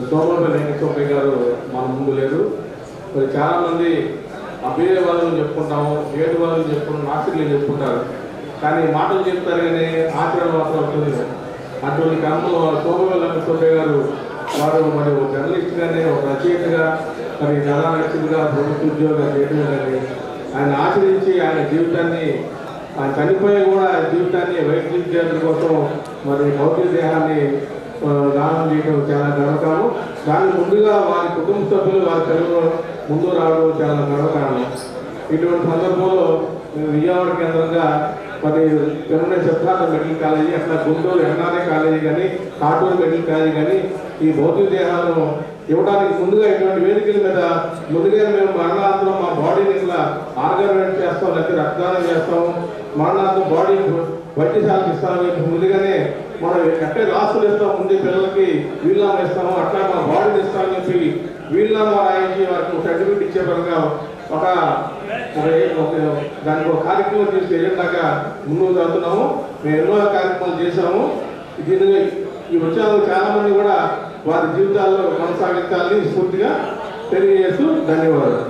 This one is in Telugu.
సోమవారం వెంకటస్వామి గారు మన ముందు లేరు మరి చాలామంది అభ్యయ వాళ్ళని చెప్పుకుంటాము ఏడు వాళ్ళని చెప్పుకుంటాం నాస్తికులు చెప్పుకుంటారు. కానీ మాటలు చెప్తారు కానీ ఆచరణ మాత్రం అవుతుంది అటువంటి క్రమంలో సోమవారం వెంకటస్వామి గారు వారు మరి ఒక జర్నలిస్ట్గానే ఒక రచయితగా మరి కళారక్షకుగా ప్రభుత్వ ఉద్యోగం చేయడం కానీ ఆయన ఆచరించి ఆయన జీవితాన్ని ఆయన చనిపోయి కూడా ఆయన జీవితాన్ని వైద్యుల కోసం మరి భౌతిక దేహాన్ని దానం చేయడం చాలా దాని ముందుగా వారి కుటుంబ సభ్యులు వారి తెలుగు ముందు రావడం చాలా గర్వకారణం. ఇటువంటి సందర్భంలో మేము విజయవాడ కేంద్రంగా మరి పెరుమనే శబ్దార్థ మెడికల్ కాలేజీ అట్లా గుంటూరు ఎన్ఆర్ఏ కాలేజీ కానీ కాటూరు మెడికల్ కాలేజీ కానీ ఈ భౌతిక దేహాలను ఇవ్వడానికి ముందుగా ఇటువంటి వేదికల మీద ముందుగా మేము మరణాంతరం మా చేస్తాం లేకపోతే రక్తదానం చేస్తాము. మరణాంతరం బాడీ వైద్యశాలకు ఇస్తామని ముందుగానే మనం ఎట్టే రాసులు ఇస్తాం ముందు పిల్లలకి వీళ్ళనామా ఇస్తాము అట్లా మా బాడీని ఇస్తామని చెప్పి వీళ్ళనామా రాయించి వారికి సర్టిఫికేట్ ఇచ్చే పరంగా ఒక ఒక దానికి ఒక కార్యక్రమం చేసి దాకా ముందుకు చదువుతున్నాము మేము ఎన్నో కార్యక్రమాలు చేశాము. దీనిని ఈ వచ్చాము చాలా మంది కూడా వారి జీవితాల్లో కొనసాగించాలని స్ఫూర్తిగా తెలియజేస్తూ ధన్యవాదాలు.